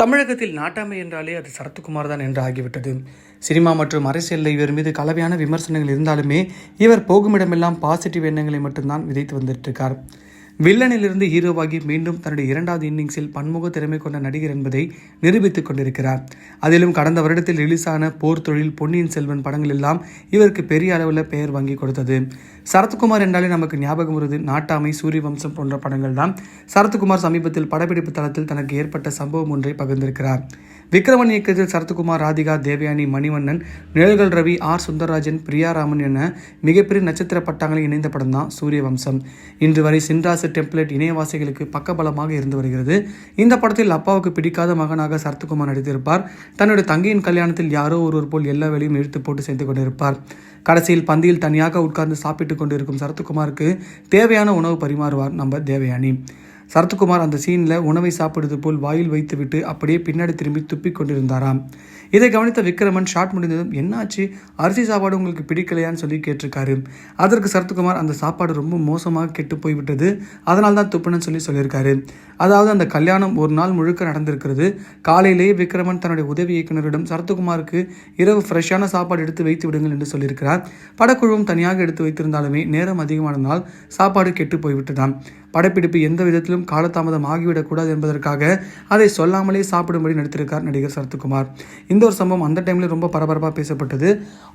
தமிழகத்தில் நாட்டாமை என்றாலே அது சரத்குமார் தான் என்று ஆகிவிட்டது. சினிமா மற்றும் அரசியலில் இவர் மீது கலவையான விமர்சனங்கள் இருந்தாலுமே இவர் போகுமிடமெல்லாம் பாசிட்டிவ் எண்ணங்களை மட்டும்தான் விதைத்து வந்துட்டு இருக்கார் வில்லனிலிருந்து ஹீரோவாகி மீண்டும் தன்னுடைய இரண்டாவது இன்னிங்ஸில் பன்முக திறமை கொண்ட நடிகர் என்பதை நிரூபித்துக் கொண்டிருக்கிறார். அதிலும் கடந்த வருடத்தில் ரிலீஸான போர் தொழில் பொன்னியின் செல்வன் படங்கள் எல்லாம் இவருக்கு பெரிய அளவில் பெயர் வாங்கி கொடுத்தது. சரத்குமார் என்றாலே நமக்கு ஞாபகம் வருது நாட்டாமை சூரிய வம்சம் போன்ற படங்கள் தான் சரத்குமார் சமீபத்தில் படப்பிடிப்பு தளத்தில் தனக்கு ஏற்பட்ட சம்பவம் ஒன்றை பகிர்ந்திருக்கிறார். விக்ரமன் இயக்கத்தில் சரத்குமார் ராதிகா தேவயானி மணிவண்ணன் நிழல்கள் ரவி ஆர். சுந்தரராஜன் பிரியாராமன் என மிகப்பெரிய நட்சத்திர பட்டாங்களை இணைந்த படம் தான் சூரிய வம்சம் இன்று வரை சின்ராசு டெம்ப்ளேட் இணையவாசிகளுக்கு பக்கபலமாக இருந்து வருகிறது. இந்த படத்தில் அப்பாவுக்கு பிடிக்காத மகனாக சரத்குமார் நடித்திருப்பார். தன்னுடைய தங்கையின் கல்யாணத்தில் யாரோ ஒருவர் போல் எல்லா வேலையும் இழுத்து போட்டு செய்து கொண்டிருப்பார். கடைசியில் பந்தியில் தனியாக உட்கார்ந்து சாப்பிட்டு கொண்டிருக்கும் சரத்குமாருக்கு தேவையான உணவு பரிமாறுவார் நம்ம தேவயானி. சரத்குமார் அந்த சீனில் உணவை சாப்பிடுவது போல் வாயில் வைத்துவிட்டு அப்படியே பின்னாடி திரும்பி துப்பிக் கொண்டிருந்தாராம். இதை கவனித்த விக்ரமன் ஷாட் முடிந்ததும் என்னாச்சு? அரிசி சாப்பாடு உங்களுக்கு பிடிக்கலையான்னு சொல்லி கேட்டிருக்காரு. அதற்கு சரத்குமார் அந்த சாப்பாடு ரொம்ப மோசமாக கெட்டு போய்விட்டது. அதனால்தான் துப்புனன்னு சொல்லி சொல்லியிருக்காரு. அதாவது அந்த கல்யாணம் ஒரு நாள் முழுக்க நடந்திருக்கிறது. காலையிலேயே விக்ரமன் தன்னுடைய உதவி இயக்குனரிடம் சரத்குமாருக்கு இரவு ஃப்ரெஷ்ஷான சாப்பாடு எடுத்து வைத்து விடுங்கள் என்று சொல்லியிருக்கிறார். படக்குழுவும் தனியாக எடுத்து வைத்திருந்தாலுமே நேரம் அதிகமானதால் சாப்பாடு கெட்டு போய்விட்டதாம். படப்பிடிப்பு எந்த விதத்திலும் காலதாமதம் ஆகிவிடக்கூடாது என்பதற்காக அதை சொல்லாமலே சாப்பிடும்படி நடித்திருக்கார் நடிகர் சரத்குமார். இந்த ஒரு சம்பவம் அந்த டைமில் ரொம்ப பரபரப்பாக பேசப்பட்டது.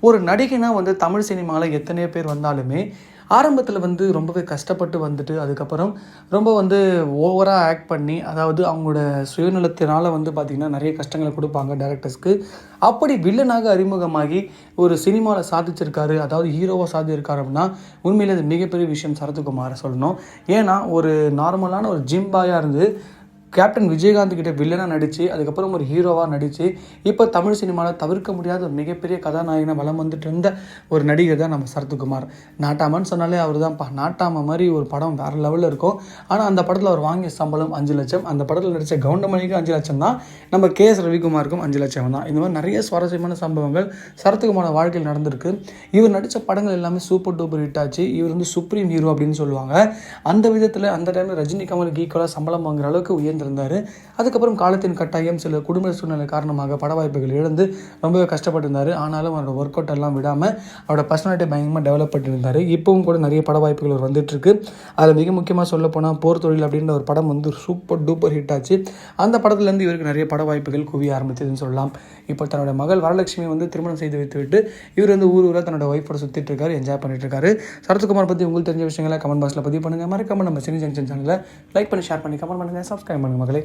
ஒரு நடிகைனா வந்து தமிழ் சினிமாவில் எத்தனையோ பேர் வந்தாலுமே ஆரம்பத்தில் வந்து ரொம்பவே கஷ்டப்பட்டு வந்துட்டு அதுக்கப்புறம் ரொம்ப வந்து ஓவராக ஆக்ட் பண்ணி அதாவது அவங்களோட சுயநலத்தினால் வந்து பார்த்திங்கன்னா நிறைய கஷ்டங்களை கொடுப்பாங்க டேரக்டர்ஸ்க்கு அப்படி வில்லனாக அறிமுகமாகி ஒரு சினிமாவில் சாதிச்சிருக்காரு அதாவது ஹீரோவாக சாதிச்சிருக்காரு அப்படின்னா உண்மையில் அது மிகப்பெரிய விஷயம் சரத்குமாரை சொல்லணும். ஏன்னா ஒரு நார்மலான ஒரு ஜிம்பாயாக இருந்து கேப்டன் விஜயகாந்த் கிட்ட வில்லனாக நடித்து அதுக்கப்புறம் ஒரு ஹீரோவாக நடித்து இப்போ தமிழ் சினிமாவில் தவிர்க்க முடியாத ஒரு மிகப்பெரிய கதாநாயகனை வளம் வந்துட்டு இருந்த ஒரு நடிகர் தான் நம்ம சரத்குமார். நாட்டாமன்னு சொன்னாலே அவர் தான்ப்பா நாட்டாம மாதிரி ஒரு படம் வேறு லெவலில் இருக்கும். ஆனால் அந்த படத்தில் அவர் வாங்கிய சம்பளம் அஞ்சு லட்சம். அந்த படத்தில் நடித்த கவுண்டமணிக்கும் அஞ்சு லட்சம் தான். நம்ம கே எஸ் ரவிக்குமாருக்கும் அஞ்சு லட்சம் தான். இந்த மாதிரி நிறைய சுவாரஸ்யமான சம்பவங்கள் சரத்குமார வாழ்க்கையில் நடந்திருக்கு. இவர் நடித்த படங்கள் எல்லாமே சூப்பர் டூப்பர் ஹிட் ஆச்சு. இவர் வந்து சுப்ரீம் ஹீரோ அப்படின்னு சொல்லுவாங்க. அந்த விதத்தில் அந்த டைமில் ரஜினி கமலுக்கு ஈக்குவலாக சம்பளம் வாங்குற அளவுக்கு இருந்திருந்தார் அதுக்கப்புறம் காலத்தின் கட்டாயம் சில குடும்ப சூழ்நிலை காரணமாக பட வாய்ப்புகள் இழந்து ரொம்பவே கஷ்டப்பட்டிருந்தார். ஆனாலும் அவரோட ஒர்க் அவுட் எல்லாம் விடாமல் அவரோட பர்சனாலிட்டி பயங்கரமாக டெவலப் பண்ணியிருந்தார் இப்போவும் கூட நிறைய பட வாய்ப்புகள் வந்துட்டுருக்கு. அதில் மிக முக்கியமாக சொல்ல போனால் போர் தொழில் அப்படின்ற ஒரு படம் வந்து சூப்பர் டூப்பர் ஹிட் ஆச்சு. அந்த படத்துலேருந்து இவருக்கு நிறைய பட வாய்ப்புகள் குவிய ஆரம்பித்ததுன்னு சொல்லலாம். இப்போ தன்னோட மகள் வரலட்சுமி வந்து திருமணம் செய்து வைத்துவிட்டு இவர் வந்து ஊர் ஊராக தன்னோட ஒய்ஃபோட சுற்றிட்டு இருக்காரு என்ஜாய் பண்ணிட்டு இருக்காரு சரத்குமார் பற்றி உங்களுக்கு தெரிஞ்ச விஷயங்களை கமெண்ட் பாக்ஸில் பதிவு பண்ணுங்கள் மறக்காம நம்ம சினி ஜங்ஷன் சேனலில் லைக் பண்ணி ஷேர் பண்ணி கமெண்ட் பண்ணுங்கள் சப்ஸ்கிரைப் பண்ணுங்கள் மகளே.